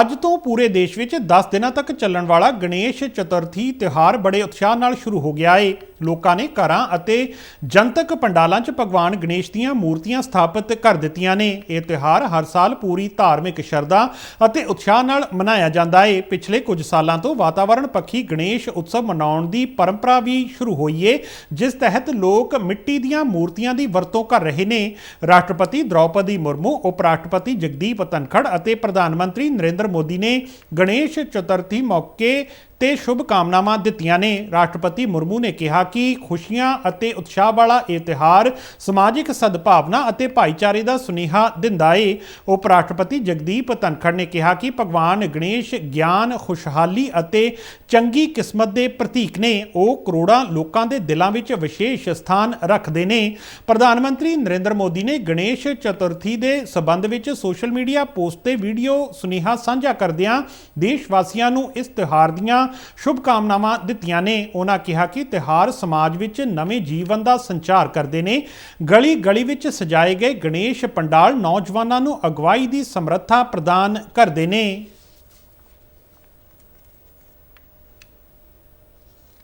ਅੱਜ ਤੋਂ ਪੂਰੇ ਦੇਸ਼ ਵਿੱਚ 10 ਦਿਨਾਂ ਤੱਕ ਚੱਲਣ ਵਾਲਾ ਗਣੇਸ਼ ਚਤੁਰਥੀ ਤਿਉਹਾਰ ਬੜੇ ਉਤਸ਼ਾਹ ਨਾਲ ਸ਼ੁਰੂ ਹੋ ਗਿਆ ਏ। ਲੋਕਾਂ ਨੇ ਘਰਾਂ ਅਤੇ ਜਨਤਕ ਪੰਡਾਲਾਂ 'ਚ ਭਗਵਾਨ ਗਣੇਸ਼ ਦੀਆਂ ਮੂਰਤੀਆਂ ਸਥਾਪਿਤ ਕਰ ਦਿੱਤੀਆਂ ਨੇ। ਇਹ ਤਿਉਹਾਰ ਹਰ ਸਾਲ ਪੂਰੀ ਧਾਰਮਿਕ ਸ਼ਰਧਾ ਅਤੇ ਉਤਸ਼ਾਹ ਨਾਲ ਮਨਾਇਆ ਜਾਂਦਾ ਏ। ਪਿਛਲੇ ਕੁਝ ਸਾਲਾਂ ਤੋਂ ਵਾਤਾਵਰਣ ਪੱਖੀ ਗਣੇਸ਼ ਉਤਸਵ ਮਨਾਉਣ ਦੀ ਪਰੰਪਰਾ ਵੀ ਸ਼ੁਰੂ ਹੋਈ ਏ, ਜਿਸ ਤਹਿਤ ਲੋਕ ਮਿੱਟੀ ਦੀਆਂ ਮੂਰਤੀਆਂ ਦੀ ਵਰਤੋਂ ਕਰ ਰਹੇ ਨੇ। ਰਾਸ਼ਟਰਪਤੀ ਦ੍ਰੌਪਦੀ ਮੁਰਮੂ ਉਪ ਰਾਸ਼ਟਰਪਤੀ ਜਗਦੀਪ ਧਨਖੜ ਅਤੇ ਪ੍ਰਧਾਨ ਮੰਤਰੀ ਨਰਿੰਦਰ ਮੋਦੀ ਨੇ ਗਣੇਸ਼ ਚਤੁਰਥੀ ਮੌਕੇ ਤੇ ਸ਼ੁਭ ਕਾਮਨਾਵਾਂ ਦਿੱਤੀਆਂ ਨੇ। ਰਾਸ਼ਟਰਪਤੀ ਮੁਰਮੂ ਨੇ ਕਿਹਾ ਕਿ ਖੁਸ਼ੀਆਂ ਅਤੇ ਉਤਸ਼ਾਹ ਵਾਲਾ ਇਹ ਤਿਹਾਰ ਸਮਾਜਿਕ ਸਦਭਾਵਨਾ ਅਤੇ ਭਾਈਚਾਰੇ ਦਾ ਸੁਨੇਹਾ ਦਿੰਦਾ ਏ। ਉਪ ਰਾਸ਼ਟਰਪਤੀ ਜਗਦੀਪ ਧਨਖੜ ਨੇ ਕਿਹਾ ਕਿ ਭਗਵਾਨ ਗਣੇਸ਼ ਗਿਆਨ, ਖੁਸ਼ਹਾਲੀ ਅਤੇ ਚੰਗੀ ਕਿਸਮਤ ਦੇ ਪ੍ਰਤੀਕ ਨੇ। ਉਹ ਕਰੋੜਾਂ ਲੋਕਾਂ ਦੇ ਦਿਲਾਂ ਵਿੱਚ ਵਿਸ਼ੇਸ਼ ਸਥਾਨ ਰੱਖਦੇ ਨੇ। ਪ੍ਰਧਾਨ ਮੰਤਰੀ ਨਰਿੰਦਰ ਮੋਦੀ ਨੇ ਗਣੇਸ਼ ਚਤੁਰਥੀ ਦੇ ਸਬੰਧ ਵਿੱਚ ਸੋਸ਼ਲ ਮੀਡੀਆ ਪੋਸਟ ਤੇ ਵੀਡੀਓ ਸੁਨੇਹਾ ਸਾਂਝਾ ਕਰਦਿਆਂ ਦੇਸ਼ ਵਾਸੀਆਂ ਨੂੰ ਇਸ ਤਿਉਹਾਰ ਦੀਆਂ ਸ਼ੁਭ ਕਾਮਨਾਵਾਂ ਦਿੱਤੀਆਂ ਨੇ। ਉਹਨਾਂ ਕਿਹਾ ਕਿ ਤਿਉਹਾਰ ਸਮਾਜ ਵਿੱਚ ਨਵੇਂ ਜੀਵਨ ਦਾ ਸੰਚਾਰ ਕਰਦੇ ਨੇ। ਗਲੀ ਗਲੀ ਵਿੱਚ ਸਜਾਏ ਗਏ ਗਣੇਸ਼ ਪੰਡਾਲ ਨੌਜਵਾਨਾਂ ਨੂੰ ਅਗਵਾਈ ਦੀ ਸਮਰੱਥਾ ਪ੍ਰਦਾਨ ਕਰਦੇ ਨੇ।